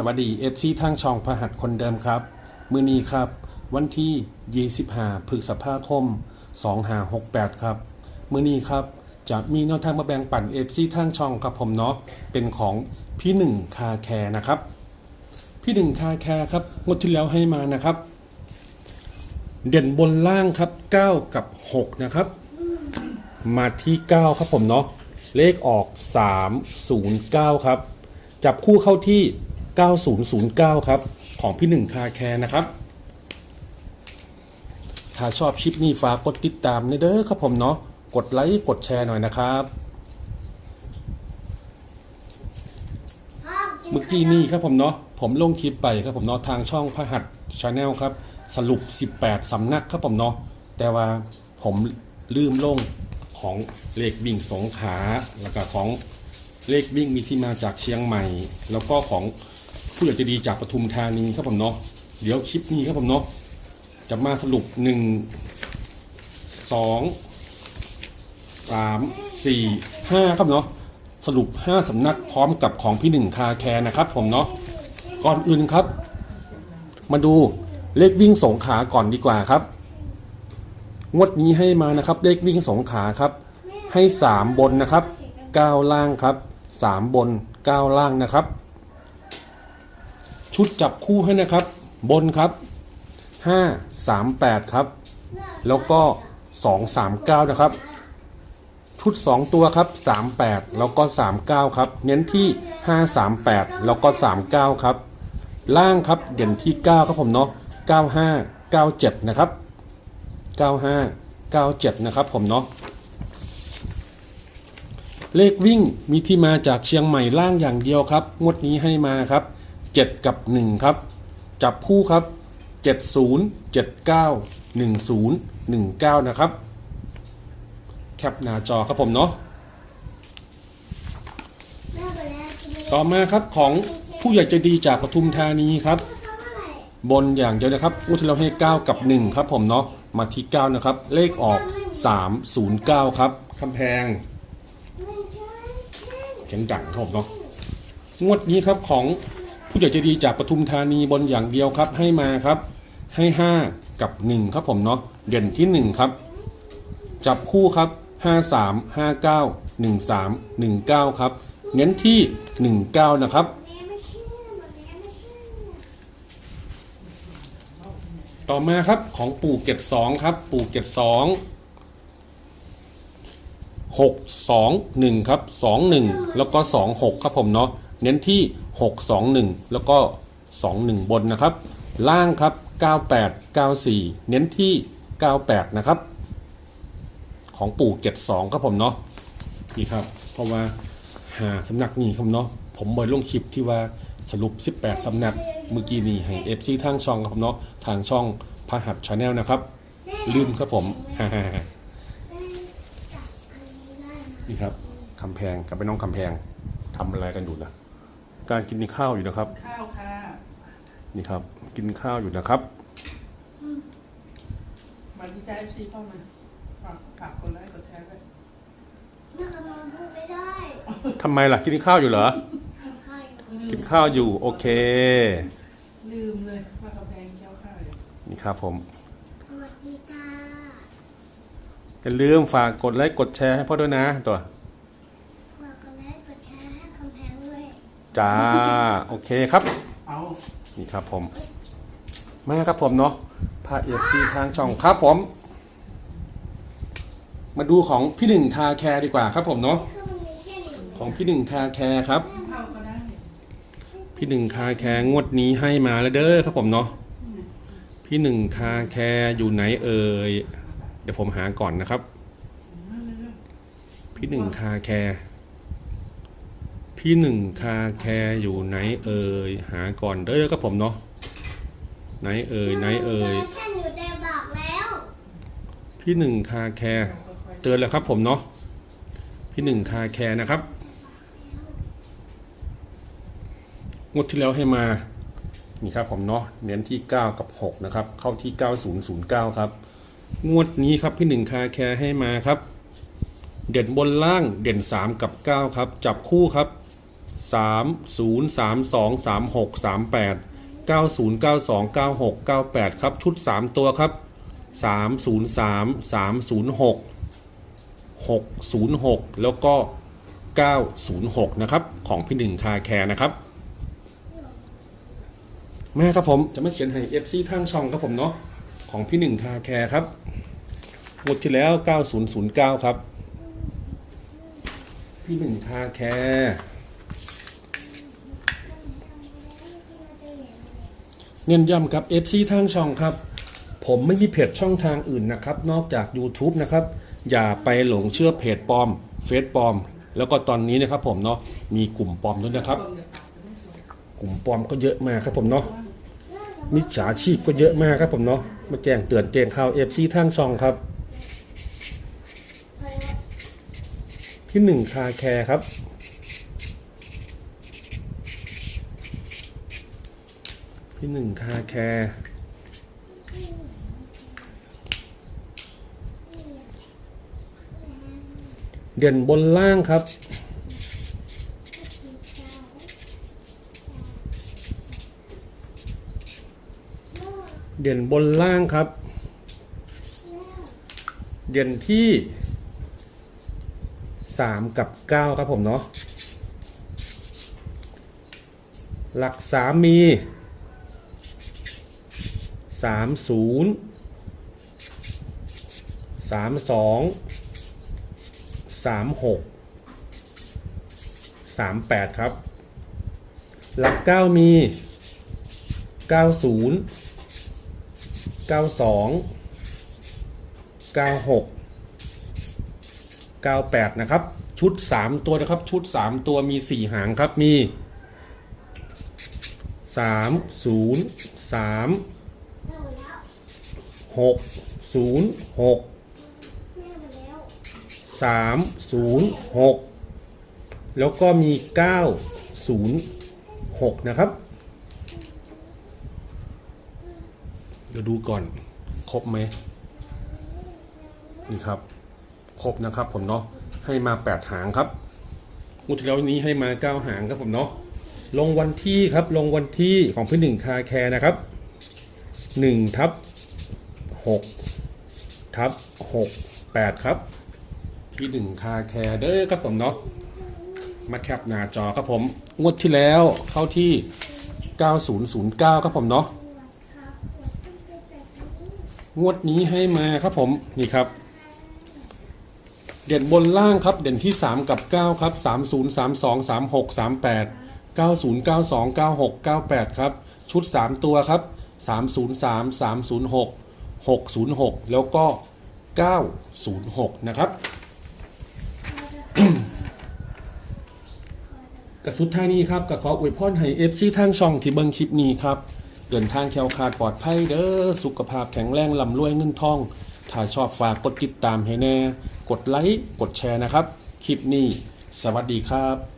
สวัสดีเอฟซีทางช่องพหัสคนเดิมครับ มือนี้ครับ วันที่ 25พฤษภาคม 2568 ครับ มือนี้ครับ จะมีแนวทางมาแบ่งปันเอฟซีทางช่องครับผมเนาะเป็นของพี่หนึ่งคาแคร์นะครับ พี่หนึ่งคาแคร์ครับงดที่แล้วให้มานะครับ เด่นบนล่างครับ 9 กับ 6 นะครับ มาที่ 9 ครับผมเนาะเลขออก 309 ครับ จับคู่เข้าที่ 9009 ครับ ของพี่หนึ่งคาแคร์นะครับ ถ้าชอบคลิปนี้ฝากกดติดตามในเด้อครับผมเนาะกดไลค์กดแชร์หน่อยนะครับเมื่อกี้นี้ครับผมเนาะผมลงคลิปไปครับผมเนาะทางช่องพหัสชาแนลครับ สรุป 18 สำนักครับผมเนาะแต่ว่าผมลืมลงของเลขบิ่งสงขาแล้วก็ของเลขบิ่งมีที่มาจากเชียงใหม่ แล้วก็ของ ผู้ใหญ่ใจดีจากปทุมธานีครับผมเนาะเดี๋ยวคลิปนี้ครับผมเนาะจะมาสรุป1 2 3 4 5ครับเนาะสรุป5สำนักพร้อมกับของพี่หนึ่งคาแคร์นะครับผมเนาะก่อนอื่นครับ มาดูเลขวิ่งสงขาก่อนดีกว่าครับ งวดนี้ให้มานะครับ เลขวิ่งสงขาครับ ให้ 3 บนนะครับ 9 ล่างครับ 3 บน 9 ล่างนะครับ ชุดจับคู่ให้นะครับ บนครับ 5 3 8 ครับ แล้วก็ 2 3 9 นะครับ ชุด 2 ตัวครับ 38 แล้วก็ 39 ครับ เน้นที่ 538 แล้วก็ 39 ครับ ล่างครับเด่นที่ 9 ครับผมเนาะ95 97 นะครับ 95 97 นะครับผมเนาะเลขวิ่งมีที่มาจากเชียงใหม่ล่างอย่างเดียวครับ งวดนี้ให้มาครับ 7 กับ 1 ครับ จับคู่ครับ 70 79 10 19 นะครับ แคปหน้าจอครับผมเนาะต่อมาครับของผู้ใหญ่ใจดีจากปทุมธานีครับ บนอย่างเดียวนะครับอุทเราให้ 9 กับ 1 ครับผมเนาะมาที่ 9 นะครับ เลขออก 309 ครับคำแพงเสียงดังครับผมเนาะงวดนี้ครับของ ผู้ใหญ่ใจดีจากปทุมธานีบนอย่างเดียวครับ ให้มาครับ ให้ 5 กับ 1 ครับผมเนาะเด่นที่ 1 ครับ จับคู่ครับ 53 59 13 19 ครับ เน้นที่ 19 นะครับต่อมาครับของปู่เก็บสองครับ ปู่เก็บสองหกสองหนึ่งครับสองหนึ่งแล้วก็สองหกครับผมเนาะ เน้นที่หกสองหนึ่งแล้วก็สองหนึ่งบนนะครับ ล่างครับเก้าแปดเก้าสี่เน้นที่เก้าแปดนะครับ ของปู่เก็บสองครับผมเนาะนี่ครับ เพราะว่าหาสำนักนี่ครับเนาะผมบอยลงคลิปที่ว่าสรุป 18 สำนักเมื่อกี้นี่ให้เอฟซีทางช่องครับผมเนาะทางช่องพหัสชาแนลนะครับลืมครับผมฮ่าฮ่าฮ่านี่ครับคำแพงกับไปน้องคำแพงทำอะไรกันอยู่นะ การกินข้าวอยู่นะครับ ข้าวค่ะนี่ครับ กินข้าวอยู่นะครับมาที่ใจเอฟซีเข้ามาฝากฝากคนไลค์กดแชร์ด้วยแม่กำลังพูดไม่ได้ทำไมล่ะ กินข้าวอยู่เหรอใครกินข้าวอยู่ โอเค ลืมเลยว่ากาแฟเคี้ยวข้าวอยู่นี่ครับผมสวัสดีค่ะอย่าลืมฝากกดไลค์กดแชร์ให้พ่อด้วยนะตัว ฝากกดไลค์กดแชร์ให้คำแพงด้วย จ้า โอเคครับ เอานี่ครับผม มาครับผมเนาะพาเอฟซีทางช่องครับผม มาดูของพี่หนึ่งทาแคร์ดีกว่าครับผมเนาะคือมันมีแค่นี้ของพี่หนึ่งทาแคร์ครับข้าวก็ได้พี่หนึ่งคาแคร์งวดนี้ให้มาแล้วเด้อครับผมเนาะ พี่หนึ่งคาแคร์อยู่ไหนเอ่ย เดี๋ยวผมหาก่อนนะครับ พี่หนึ่งคาแคร์ พี่หนึ่งคาแคร์อยู่ไหนเอ่ยหาก่อนเด้อครับผมเนาะไหนเอ่ยไหนเอ่ยแค่หนูแต่บอกแล้ว พี่หนึ่งคาแคร์ค่อยเตือนแล้วครับผมเนาะพี่หนึ่งคาแคร์นะครับงวดที่แล้วให้มานี่ครับผมเนาะเน้นที่ 9 กับ 6 นะครับ เข้าที่ 9009 ครับงวดนี้ครับพี่หนึ่งคาแคร์ให้มาครับ เด่นบนล่างเด่น 3 กับ 9 ครับ จับคู่ครับ 30323638ครับชุด 3 ตัวครับ 303 306 606 แล้วก็ 906 นะครับ ของพี่หนึ่งคาแคร์นะครับ แม่ครับผมจะไม่เขียนให้ FC ทางช่องครับผมเนาะของพี่หนึ่งคาแคร์ครับหมดที่แล้ว 9009 ครับ พี่หนึ่งคาแคร์ เน้นย้ำกับ FC ทางช่องครับ ผมไม่มีเพจช่องทางอื่นนะครับ นอกจาก YouTube นะครับ อย่าไปหลงเชื่อเพจปลอม เฟซปลอม แล้วก็ตอนนี้นะครับผมเนาะมีกลุ่มปลอมด้วยนะครับ กลุ่มปลอมก็เยอะมากครับผมเนาะมิจฉาชีพก็เยอะมากครับผมเนาะมาแจ้งเตือนแจ้งข่าวเอฟซีทางช่องครับ พี่หนึ่งคาแคร์ครับ พี่หนึ่งคาแคร์เด่นบนล่างครับ เด่นบนล่างครับ เด่นที่ 3 กับ 9 ครับผมเนาะ หลัก3มี 30 32 36 38ครับ หลัก9มี90 92 96 98นะครับ ชุด3ตัวนะครับ ชุด3ตัวมี4หางครับมี 3 0 3 6 0 6 3 0 6แล้วก็มี9 0 6นะครับ เดี๋ยวดูก่อน ครบไหมนี่ครับ ครบนะครับผมเนาะให้มา8หางครับงวดที่แล้วนี้ให้มา9หางครับผมเนาะลงวันที่ครับลงวันที่ของพี่หนึ่งคาแคร์นะครับ1ทับ 6ทับ6 8 ครับพี่หนึ่งคาแคร์เด้อครับผมเนาะมาแคปหน้าจอครับผม งวดที่แล้วเข้าที่ 9009 ครับผมเนาะงวดนี้ให้มาครับผมนี่ครับ เด่นบนล่างครับเด่นที่ 3 กับ 9 ครับ 30 32 36 38 90 92 96 98 ครับ ชุด 3 ตัวครับ 303 306 606 แล้วก็ 906 นะครับ กระสุดท้ายนี้ครับก็ขออวยพรให้เอฟซีทางช่องที่เบิ่งคลิปนี้ครับ เดินทางแคล้วคลาดปลอดภัยเด้อสุขภาพแข็งแรงลำรวยเงินทอง ถ้าชอบฝากกดติดตามให้แน่ กดไลค์ กดแชร์นะครับ คลิปนี้ สวัสดีครับ